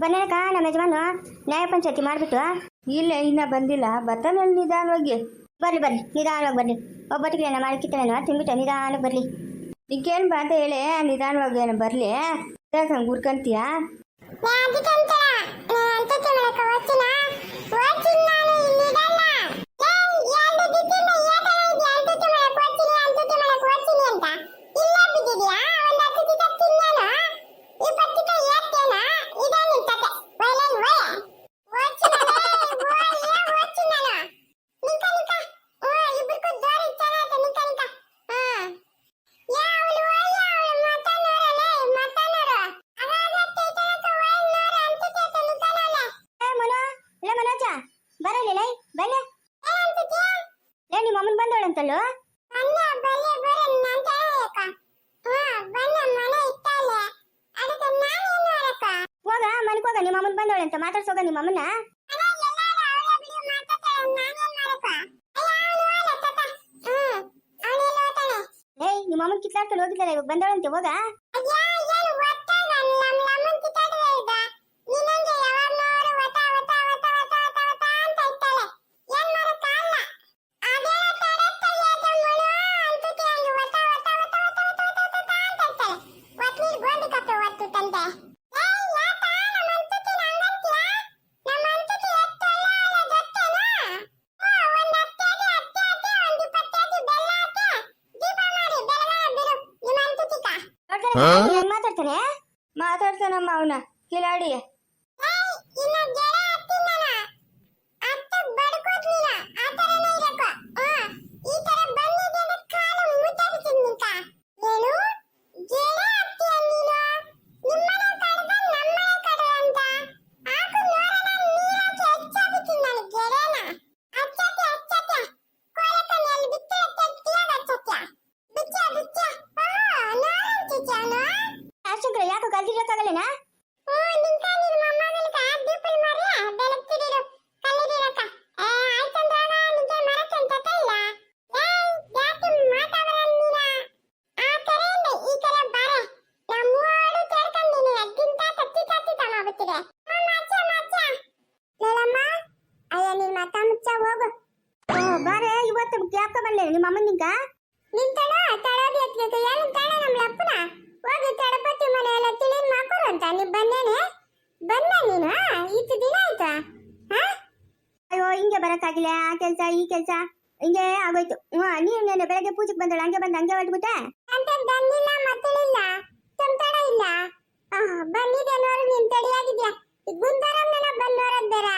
ಬನ್ನೇನಕ್ಕ ನಮ್ಮ ಯಜಮಾನ ನ್ಯಾಯ ಪಂಚಾಯತಿ ಮಾಡಿಬಿಟ್ಟು ಇಲ್ಲ ಇನ್ನ ಬಂದಿಲ್ಲ. ಬರ್ತಾನೆ ನಿಧಾನವಾಗಿ ಬರ್ಲಿ ಬರ್ಲಿ ನಿಧಾನವಾಗಿ ಬರ್ಲಿ. ಒಬ್ಬಟ್ಟಿಗೆ ನಾನು ಮಾಡ್ಕಿತ್ತೇನೋ ತಿನ್ಬಿಟ್ಟು ನಿಧಾನಕ್ಕೆ ಬರ್ಲಿ. ಈಗೇನು ಬಾ ಅಂತ ಹೇಳಿ? ನಿಧಾನವಾಗಿ ಏನು ಬರಲಿ? ಯಾಕಂಗೆ ಗುರ್ಕಂತೀಯ ಏ ಮನೋ ಲೇ ಮನೋಜ ಬರಲಿ ಲೈ ಬಲ್ಲೆ ಲೇ ನಿಮ್ಮ ಅಮ್ಮನ್ ಬಂದವಳಂತಲ್ಲೋ ಹೋಗ ಮನೆಗೆ ಹೋಗ ನಿಮ್ಮ ಅಮ್ಮನ್ ಬಂದವಳಂತ ಮಾತಾಡ್ಸೋಗ ನಿಮ್ಮ ಅಮ್ಮನ ಏಯ್ ನಿಮ್ಮ ಅಮ್ಮನ್ ಕಿತ್ಲಾಡ್ಕೊಂಡು ಹೋಗಿದ್ದಲ್ಲ ಇವಾಗ ಬಂದವಳಂತೆ ಹೋಗ ಮಾತಾಡ್ತಾನೆ? ಮಾತಾಡ್ತಾನಮ್ಮ ಅವನ. ಕಿಲಾಡಿ ಯಾಕ ಬಂದೆ ನಿಮ್ಮ ಅಮ್ಮನ ನಿಂಕ? ನಿಂತಣ ತಳದಿ ಎತ್ಬೇಕು ಏನು ತಾಣ ನಮ್ಮ ಅಪ್ಪನ ಹೋಗಿ ತಡಪತಿ ಮನೆ ಎಲ್ಲ ತಿಳಿನ್ ಮಾಡ್ಕೊರು ಅಂತ. ನೀ ಬಂದೇನೆ? ಬಂದ ನೀನು? ಇತ್ತು ದಿನ ಆಯ್ತಾ? ಅಯ್ಯೋ ಹಿಂಗೆ ಬರಕ್ಕಾಗಿಲ್ಲ. ಆ ಕೆಲ್ಸ ಈ ಕೆಲಸ. ಹಿಂಗೆ ಆಗೋಯ್ತು. ಹ್ಞೂ ನೀನು ನೆನ್ನೆ ಬೆಳಗ್ಗೆ ಪೂಜೆಗೆ ಬಂದಳು. ಹಂಗೆ ಬಂದು ಹಂಗೆ ಹೊಟ್ಬಿಟ್ಟೆ ಅಂತ ಬಂದಿಲ್ಲ ಮಕ್ಕಳಿಲ್ಲ. ತುಂತಡ ಇಲ್ಲ. ಬಂದಿದೆ ನೋಡು ನೀನ್ ತಡಿಯಾಗಿದ್ಯಾ? ಗುಂದರಮ್ಮನ ಬಂದೋರದ್ ಬೇಡ.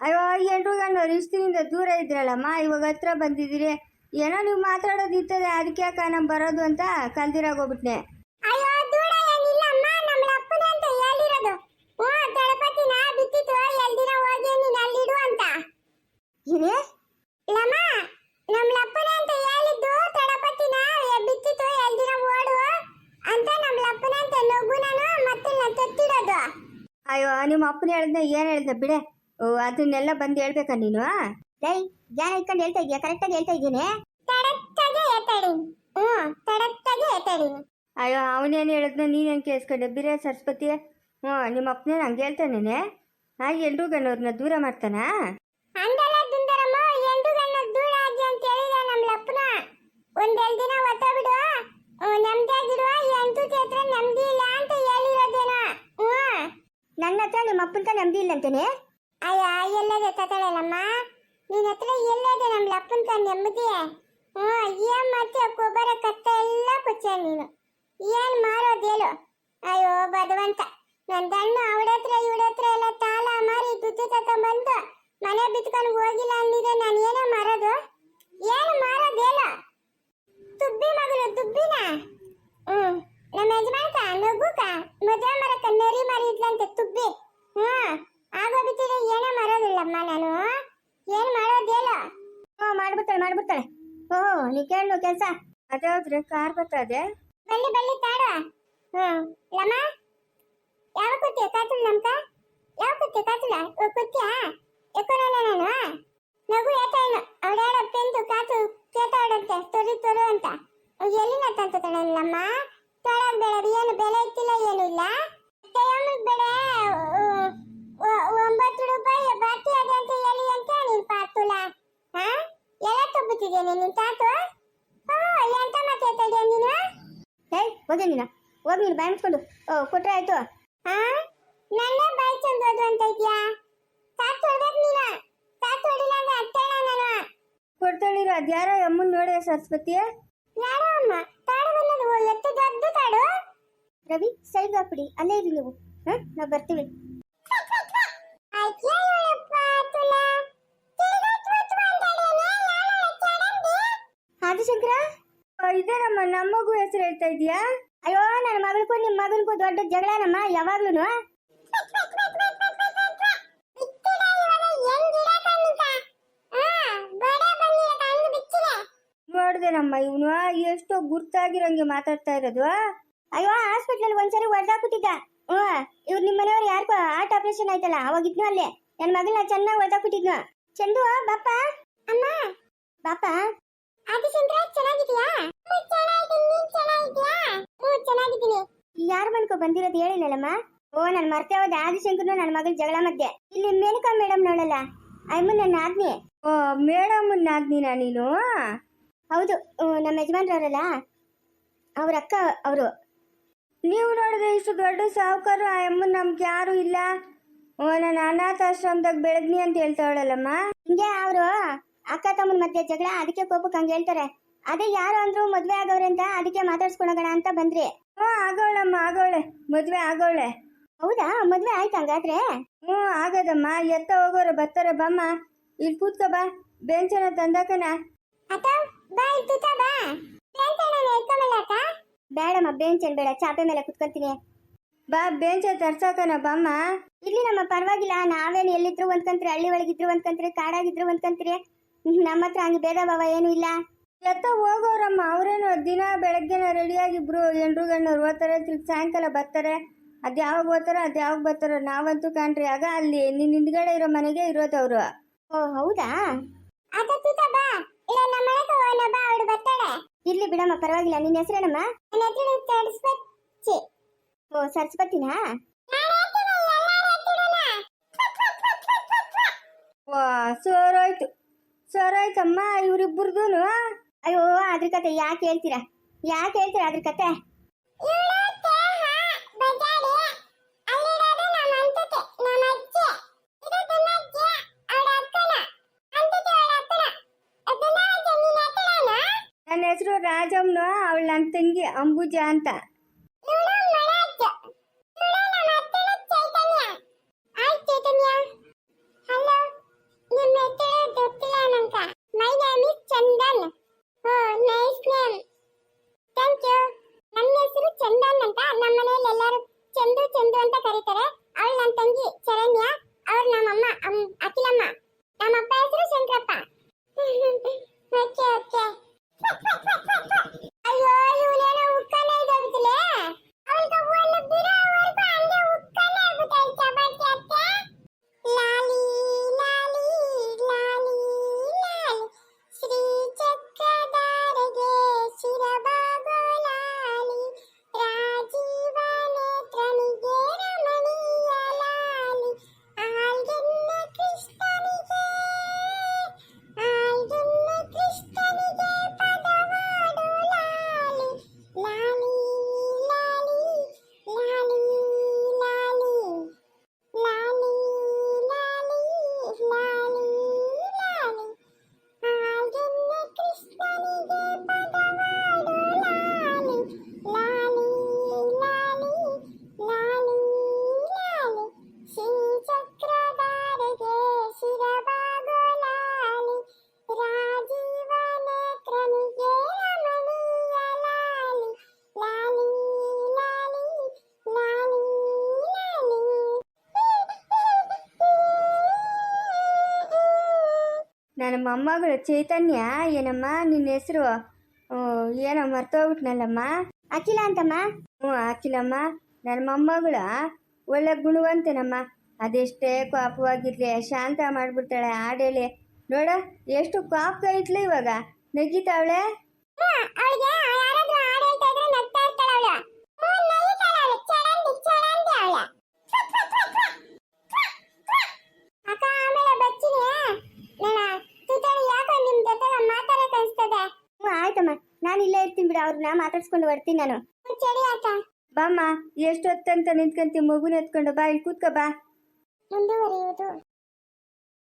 ಅಯ್ಯೋ ಎಲ್ರು ಗಂಡು ಇಷ್ಟಿನಿಂದ ದೂರ ಇದ್ರಲ್ಲಮ್ಮ ಇವಾಗ ಹತ್ರ ಬಂದಿದ್ದೀರಿ. ಏನೋ ನೀವು ಮಾತಾಡೋದು ಇರ್ತದೆ ಅದಕ್ಕೆ ಯಾಕ ನಾನು ಬರೋದು ಅಂತ ಕಲ್ದಿರಾಗೋಗ್ಬಿಟ್ನೆ ಅಯ್ಯೋ ದೂರ ಏನಿಲ್ಲಮ್ಮ ನಮ್ಮ ಅಪ್ಪನ ಅಂತ ಹೇಳಿರೋದು ಹ್ಞೂ ತಡಪತಿನ ಬಿತ್ತಿತ್ತು ಎಲ್ದಿನ ಹೋಗಿ ನೀನು ಅಲ್ಲಿಡು ಅಂತ. ಏನೇ? ಲಮ್ಮ ನಮ್ಮ ಅಪ್ಪನ ಅಂತ ಹೇಳಿದ್ದು ತಡಪತಿನ ಬಿತ್ತಿತ್ತು ಎಲ್ದಿನ ಓಡು ಅಂತ ನಮ್ಮ ಅಪ್ಪನ ಅಂತ ನಗುನನು ಮತ್ತೆ ನಾನು ತತ್ತಿಡೋದು ಅಯ್ಯೋ ನಿಮ್ಮ ಅಪ್ಪನ ಹೇಳಿದ್ನ ಏನು ಹೇಳ್ದೆ ಬಿಡೆ? ಓ ಅದನ್ನೆಲ್ಲ ಬಂದು ಹೇಳ್ಬೇಕ ನೀನು? ಲೈ ಜ್ಞಾನ ಇಟ್ಕೊಂಡು ಹೇಳ್ತಾ ಇದೀಯ? ಕರೆಕ್ಟಾಗಿ ಹೇಳ್ತಾ ಇದ್ದೀನಿ. ತಡಕ್ಕಾಗೆ ಎತ್ತಡಿ ಹ್ಞೂ ತಡಕ್ಕಾಗೆ ಎತ್ತಡಿ ಅಯ್ಯೋ ಅವನೇನು ಹೇಳಿದ್ನ? ನೀನೇನು ಕೇಳಿಸ್ಕೊಂಡೆ? ಬಿರ ಸರಸ್ವತಿ? ಹ್ಞೂ ನಿಮ್ಮ ಅಪ್ಪನೇ ಹಂಗೆ ಹೇಳ್ತಾನೇನೆ ಹಾಗೆ ಎಲ್ರೂ ಗಣ್ಣವ್ರನ್ನ ದೂರ ಮಾಡ್ತಾನಾ? ಹಂಗಲ್ಲ ದುಂದರಮ್ಮ ಎಂಟು ಗಣ್ಣ ದೂರ ಆಗಿ ಅಂತ ಹೇಳಿದ ನಮ್ಮ ಅಪ್ಪನ ಒಂದೆರಡು ದಿನ ಒತ್ತ ಬಿಡು. ನಮ್ದಾಗಿಡುವ ಎಂಟು ಚೇತ್ರ ನಮ್ದಿ ಇಲ್ಲ ಅಂತ ಹೇಳಿರೋದೇನೋ. ಹ್ಞೂ ನನ್ನ ಹತ್ರ ನಿಮ್ಮ ಅಪ್ಪನ ನೆಮ್ಮದಿ ಇಲ್ಲ ಅಂತಾನೆ? ಅಯ್ಯ ಎಲ್ಲದೆ ತಗೊಳ್ಳಲ್ಲಮ್ಮ. ನಿನ್ನ ಹತ್ರ ಎಲ್ಲದೆ ನಮ್ಮ ಅಪ್ಪನ ನೆಮ್ಮದಿ ಹ್ಞೂ ಏನ್ ಮತ್ತೆ ಕೊಬ್ಬರ, ಕತ್ತ ಎಲ್ಲ ಕೊಚ್ಚ ನೀನು. ಏನ್ ಮಾರೋದೇಳು ಅಯ್ಯೋ, ಭಗವಂತ ನನ್ನ ದಣ್ಣು ಅವಳ ಹತ್ರ ಇವಳ ಹತ್ರ ಎಲ್ಲ ತಾಲ ಮಾರಿ ದುಡ್ಡು ತಕೊಂಡ್ಬಂದು ಮನೆ ಬಿತ್ಕೊಂಡು ಹೋಗಿಲ್ಲ ಅಂದಿದ್ರೆ ನಾನು ಏನೇ ಮಾರೋದು? ಏನು ಮಾರೋದೇಲ ತುಬ್ಬಿ ಮಗಳು ತುಬ್ಬಿನ ಹ್ಞೂ, ನಮ್ಮ ಯಜಮಾನ್ಕ, ನಗುಕ, ಮದುವೆ ಮರಕ್ಕ ನರಿ ಮರಿ ಇದ್ಲಂತೆ ತುಬ್ಬಿ ಮಾಡ್ಬಿಡ್ತಾಳೆ. ಓಹ್ ನೀ ಕೇಳು ಕೆಲಸ. ಅದಾದ್ರೆ ಕಾರ್ ಬರ್ತದೆ. ಬಳ್ಳಿ ಬಳ್ಳಿ ತಾಡ ಹ್ಮ್ ಲಮ್ಮ ಯಾವ ಕೂತಿಯ ಕಾತಿಲ್ ನಮ್ಕ ಯಾವ ಕೂತಿಯ ಓ ಕೂತಿಯ ಎಕ್ಕೋಣ ನಾನು? ನಗು ಏತ ಏನು ಅವಳ್ಯಾಡ ಪೆಂದು ಕಾತು ಕೇತಾಡಂತೆ ತೊರಿ ತೊರು ಅಂತ. ಎಲ್ಲಿ ನತ್ತಂತ ಕಣಲ್ಲಮ್ಮ ತೊಳಗ್ ಬೆಳೆದು ಏನು ಬೆಲೆ ಇತ್ತಿಲ್ಲ ಏನು ಇಲ್ಲ? ದಯಮಗ್ ಬೆಳೆ ಒಂಬತ್ತು ರೂಪಾಯಿ ಬಾಕಿ ಅದಂತೆ ಎಲ್ಲಿ ಅಂತ ನೀನ್ ಪಾತುಲ. ಹಾ? ತಾತು? ಓ ಎಂತ ಮಾತಾಡ್ತಾಡ್ಯ ನೀನು? ಏಯ್ ಹೋಗಿ ನೀನು. ಹೋಗಿ ನೀನು ಬಾಯ್ ಮುಚ್ಕೊಂಡು. ಓ ಕೊಟ್ರೆ ಆಯ್ತು. ಹಾ? ನನ್ನ ಬಾಯಿ ಚಂದೋದು ಅಂತ ಇದ್ಯಾ? ತಾತು ಹೊಡ್ಬೇಕು ನೀನು. ತಾತು ಹೊಡಿಲ್ಲ ಅಂದ್ರೆ ಅತ್ತೇಳ ನಾನು. ಕೊಡ್ತಾಳಿರೋ ಅದ್ಯಾರೋ ಅಮ್ಮನ್ ನೋಡಿ ಸರಸ್ವತಿ ಯಾರೋ ಅಮ್ಮ? ತಾಡು ಬಂದದು ಎತ್ತು ದೊಡ್ಡ ತಾಡು ರವಿ ಸೈಡ್ ಹಾಕ್ಬಿಡಿ. ಅಲ್ಲೇ ಇರಿ ನೀವು. ಹಾ ನಾವು ಬರ್ತೀವಿ. ಅಯ್ಯಯ್ಯಪ್ಪ ಇದೇನಮ್ಮ ನಮ್ಮಗೂ ಹೆಸರು ಹೇಳ್ತಾ ಇದೀಯಾ ಅಯ್ಯೋ, ನನ್ನ ಮಗಳಿಗೂ ನಿಮ್ಮ ಮಗನಿಗೂ ದೊಡ್ಡ ಜಗಳನಮ್ಮ ಯಾವಾಗ್ಲೂ ನೋಡ್ದೇನಮ್ಮ ಇವನು, ಎಷ್ಟೋ ಗುರ್ತಾಗಿರಂಗೆ ಮಾತಾಡ್ತಾ ಇರೋದು. ಅಯ್ಯೋ, ಹಾಸ್ಪಿಟ್ಲಲ್ಲಿ ಒಂದ್ಸರಿ ಹೊಡೆದಾಕ್ಬಿಟ್ಟಿದ್ದ ಹ್ಞೂ, ಇವ್ರು ನಿಮ್ಮ ಮನೆಯವ್ರು ಯಾರಿಗೋ ಹಾರ್ಟ್ ಆಪರೇಷನ್ ಆಯ್ತಲ್ಲ ಅವಾಗ ಇದ್ನು ಅಲ್ಲೇ. ನನ್ನ ಮಗಳನ್ನ ಚೆನ್ನಾಗಿ ಹೊಡೆದಾಕ್ಬಿಟ್ಟಿದ್ನು ಚಂದು ಬಾಪ ಅಮ್ಮ. ಬಾಪ ಮನ್ಕೋ ಬಂದಿರೋದು ಹೇಳಿಲ್ಲಲ್ಲಮ್ಮ ಓ ನನ್ನ ಮರ್ತೆ ಹೋದ ಆದಿಶಂಕರ್ನು ನನ್ನ ಮಗಳ ಜಗಳ ಮಧ್ಯೆ. ಇಲ್ಲಿ ಮೇನಕಾ ಮೇಡಮ್ ನೋಡಲ್ಲ? ಐಮು ನನ್ನ ಆದ್ನಿ ಓ ಮೇಡಮ್ ನಾದ್ನಿನ ನೀನು? ಹೌದು ನಮ್ಮ ಯಜಮಾನ್ರವರಲ್ಲ? ಅವ್ರ ಅಕ್ಕ ಅವರು. ನೀವು ನೋಡಿದ್ರೆ ಇಷ್ಟು ದೊಡ್ಡ ಸಾಹುಕಾರು ಆ ಅಮ್ಮನ್ ನಮ್ಗೆ ಯಾರು ಇಲ್ಲ. ಓ ನಾನು ಅನಾಥಾಶ್ರಮದಾಗ ಬೆಳೆದ್ನಿ ಅಂತ ಹೇಳ್ತಾವಳಲ್ಲಮ್ಮ. ಹಿಂಗೆ ಅವರು ಅಕ್ಕ ತಮ್ಮನ ಮಧ್ಯೆ ಜಗಳ ಅದಕ್ಕೆ ಕೋಪಕ್ಕೆ ಹಂಗೆ ಹೇಳ್ತಾರೆ. ಅದೇ ಯಾರು ಅಂದ್ರು ಮದ್ವೆ ಆಗವ್ರೆ ಅಂತ ಅದಕ್ಕೆ ಮಾತಾಡ್ಸ್ಕೊಳೋಣ ಅಂತ ಬಂದ್ರಿ. ಹ್ಞೂ ಆಗೋಳಮ್ಮ ಆಗೋಳೆ. ಮದ್ವೆ ಆಗೋಳೆ. ಹೌದಾ? ಮದ್ವೆ ಆಯ್ತು ಹಂಗಾದ್ರೆ? ಹ್ಞೂ ಆಗದಮ್ಮ. ಎತ್ತ ಹೋಗೋರು ಬರ್ತಾರೆ ಬಮ್ಮ. ಇಲ್ಲಿ ಕೂತ್ಕೋ ಬಾ. ಬೆಂಚನ ತಂದಾಕನ. ಬಾ ಇಲ್ಲಿ ತುತ್ತ ಬಾ. ಬೇಂತಣ್ಣ ಎತ್ಕೊಂಬಲ್ಲ ಅಕ್ಕ? ಬೇಡಮ್ಮ ಬೆಂಚನ್ ಬೇಡ. ಚಾಪೆ ಮೇಲೆ ಕುತ್ಕೊಂತೀನಿ ಬಾ ಬೆಂಚ ತರ್ಸಾಕನ ಬಮ್ಮ. ಇಲ್ಲಿ ನಮ್ಮ ಪರವಾಗಿಲ್ಲ. ನಾವೇನು ಎಲ್ಲಿದ್ರು ಒಂದ್ಕಂತ್ರಿ ಹಳ್ಳಿ ಒಳಗಿದ್ರು ಒಂದ್ಕಂತ್ರಿ ಕಾಡಾಗಿದ್ರು ಒಂದ್ಕಂತ್ರಿ. ನಮ್ಮ ಹತ್ರ ಹಂಗೆ ಬೇಡ ಭಾವ ಏನು ಇಲ್ಲ. ಎತ್ತ ಹೋಗೋರಮ್ಮ ಅವರೇನು ದಿನ ಬೆಳಗ್ಗೆನ ರೆಡಿಯಾಗಿಬ್ರು ಎಂಡ್ರು ಗಣ್ಣವ್ರು ಓದ್ತಾರೆ ತಿರ್ಗಿ ಸಾಯಂಕಾಲ ಬರ್ತಾರೆ. ಅದು ಯಾವಾಗ ಓದ್ತಾರೋ ಅದು ಯಾವಾಗ ಬರ್ತಾರೋ ನಾವಂತೂ ಕಾಣ್ರಿ. ಆಗ ಅಲ್ಲಿ ನಿನ್ನ ಹಿಂದ್ಗಡೆ ಇರೋ ಮನೆಗೆ ಇರೋದು ಅವರು. ಓ ಹೌದಾ? ಇಲ್ಲಿ ಇರ್ಲಿ ಬಿಡಮ್ಮ ಪರವಾಗಿಲ್ಲ ನಿನ್ನ ಹೆಸರೇನಮ್ಮ ಓ ಸರಸ್ವತಿನಾ? ವಾ ಸೋರೋಯ್ತು ಸೋರೋಯ್ತಮ್ಮ ಇವ್ರಿಬ್ಬರ್ದು ಅಯ್ಯೋ ಅದ್ರ ಕತೆ ಯಾಕೆ ಹೇಳ್ತೀರಾ? ಯಾಕೆ ಹೇಳ್ತೀರಾ ಅದ್ರ ಕತೆ? ನನ್ನ ಹೆಸರು ರಾಜಮ್ಮನು ಅವಳ ನನ್ನ ತಂಗಿ ಅಂಬುಜಾ ಅಂತ. ಮೊಮ್ಮಗಳು ಚೈತನ್ಯ, ಏನಮ್ಮ ನಿನ್ನ ಹೆಸರು? ಏನೋ ಮರ್ತೋಗ್ಬಿಟ್ನಲ್ಲಮ್ಮ? ಅಖಿಲ ಅಂತಮ್ಮ? ಹ್ಞೂ, ಅಖಿಲಮ್ಮ. ನನ್ನ ಮೊಮ್ಮಗಳ, ಒಳ್ಳೆ ಗುಣವಂತನಮ್ಮ. ಅದೆಷ್ಟೇ ಕೋಪವಾಗಿರ್ಲಿ, ಶಾಂತ ಮಾಡ್ಬಿಡ್ತಾಳೆ ಆಡೇಳಿ ನೋಡ, ಎಷ್ಟು ಕಾಪ್ ಕೈತ್ಲಿ ಇವಾಗ. ನಗಿತಾವಳೆ? ಅವಳಿಗೆ ಯಾರಾದ್ರೂ ಇದ್ರೆ ನಗ್ತಾ ಅವ್ರನ್ನ ಮಾತಾಡ್ಸ್ಕೊಂಡು ಬರ್ತೀನಿ ನಾನು. ಸರಿ ಆತ ಬಾಮ್ಮ ಎಷ್ಟೊತ್ತಂತ ನಿಂತ್ಕಂತಿ ಮಗುನ ಎತ್ಕೊಂಡು ಬಾ ಇಲ್ಲಿ ಕೂತ್ಕೋ ಬಾ. ಮುಂದುವರಿಯುವುದು.